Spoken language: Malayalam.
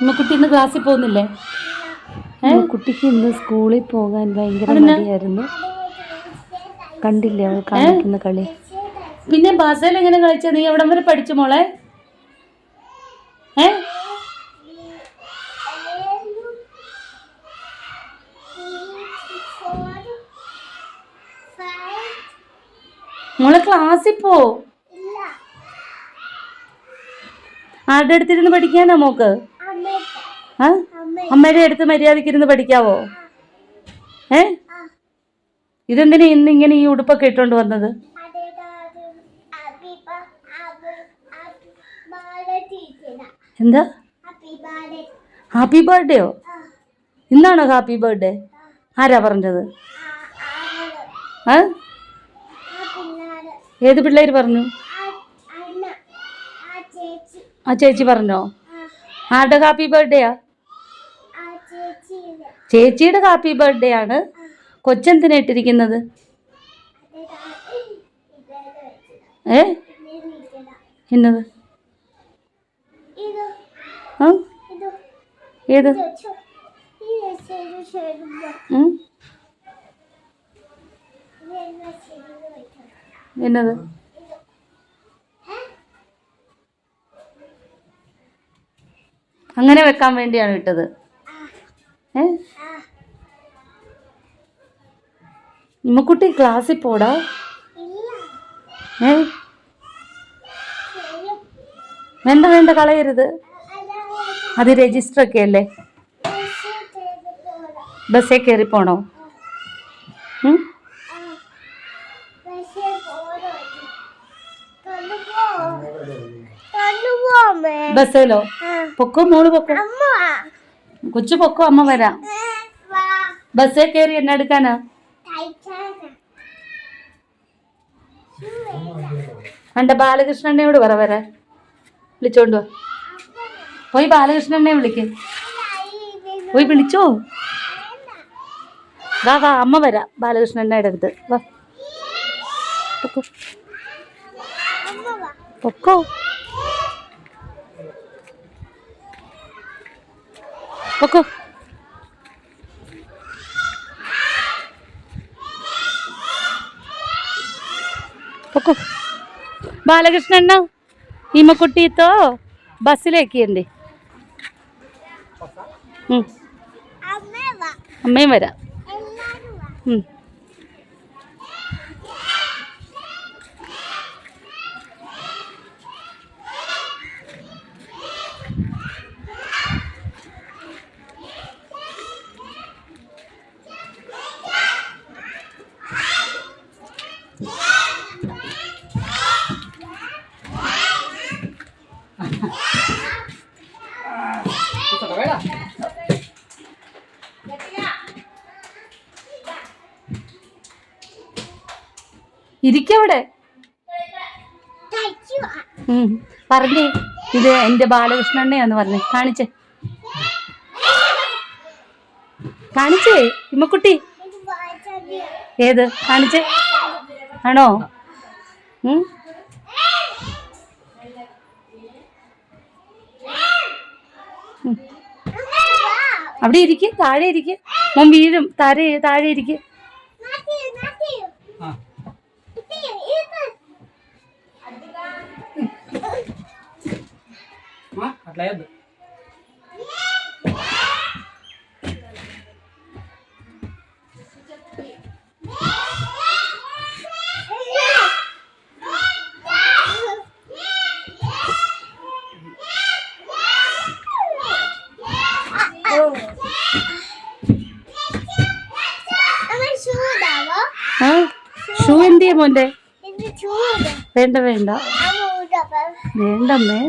ഉമ്മക്കുട്ടി ഇന്ന് ക്ലാസ്സിൽ പോകുന്നില്ലേ? കുട്ടിക്ക് ഇന്ന് സ്കൂളിൽ പോകാൻ ഭയങ്കര? മടിയായിരുന്നു. കണ്ടില്ലേ അവൾ കാണിക്കുന്ന കളി? പിന്നെ ഭാഷയിൽ എങ്ങനെ കളിച്ച? നീ എവിടം വരെ പഠിച്ചു മോളെ? ഏ? മോളെ ക്ലാസ്സിൽ പോ. ആരുടെ അടുത്തിരുന്ന് പഠിക്കാനാ മോക്ക്? അമ്മയുടെ അടുത്ത് മര്യാദക്കിരുന്ന് പഠിക്കാവോ? ഏ? ഇതെന്തിനാ ഇന്ന് ഇങ്ങനെ ഈ ഉടുപ്പൊക്കെ ഇട്ടോണ്ട് വന്നത്? എന്താ? ഹാപ്പി ബർത്ത്ഡേയോ? ഇന്നാണോ ഹാപ്പി ബർത്ത്ഡേ? ആരാ പറഞ്ഞത്? ആ? ഏത് പിള്ളേര് പറഞ്ഞു? ആ ചേച്ചി പറഞ്ഞോ? ആരുടെ ഹാപ്പി ആ? ചേച്ചിയുടെ ഹാപ്പി ബർത്ത്ഡേ ആണ്. കൊച്ചെന്തിനാ ഇട്ടിരിക്കുന്നത്? ഏ? എന്നത് ഏത്? എന്നത് അങ്ങനെ വെക്കാൻ വേണ്ടിയാണ് ഇട്ടത്. ഏ? ഇമ്മക്കുട്ടി ക്ലാസ്സിൽ പോടാ. ഏ? വേണ്ട വേണ്ട കളയരുത്. അത് രജിസ്റ്റർ ഒക്കെ അല്ലേ? ബസ്സിൽ കയറി പോണോ? ബസ്സിലോ? പൊക്കോ മോൾ പൊക്കോ? കൊച്ചു പൊക്കോ അമ്മ വരാം. ബസ്സേ കയറി എന്നെ എടുക്കാനാ? എന്റെ ബാലകൃഷ്ണനെയോട് പറ വരാൻ. വിളിച്ചോണ്ട് വാ. പോയി ബാലകൃഷ്ണനെ വിളിക്ക്. പോയി വിളിച്ചോ? വാ വാ അമ്മ വരാ ബാലകൃഷ്ണന്റെ അടുത്ത്. വാ. പൊക്കോ. പൊക്കോ. పక్కు. పక్కు. బాలకృష్ణ అన్న ఈమె కుట్టితో బస్సులో ఎక్కింది. అమ్మే వరా? ഇരിക്കവിടെ. പറഞ്ഞേ ഇത് എന്റെ ബാലകൃഷ്ണണ്ണയാന്ന് പറഞ്ഞേ. കാണിച്ചേ. കാണിച്ചേ ഇമ്മക്കുട്ടി. ഏത്? കാണിച്ചേ. ആണോ. അവിടെ ഇരിക്കും താഴെ ഇരിക്കും. മോൻ വീഴും താഴെ താഴെ ഇരിക്ക്. అట్లా ആ ഷൂ എന്ത് ചെയ്യാ മോന്റെ വേണ്ട വേണ്ട വേണ്ടമ്മേ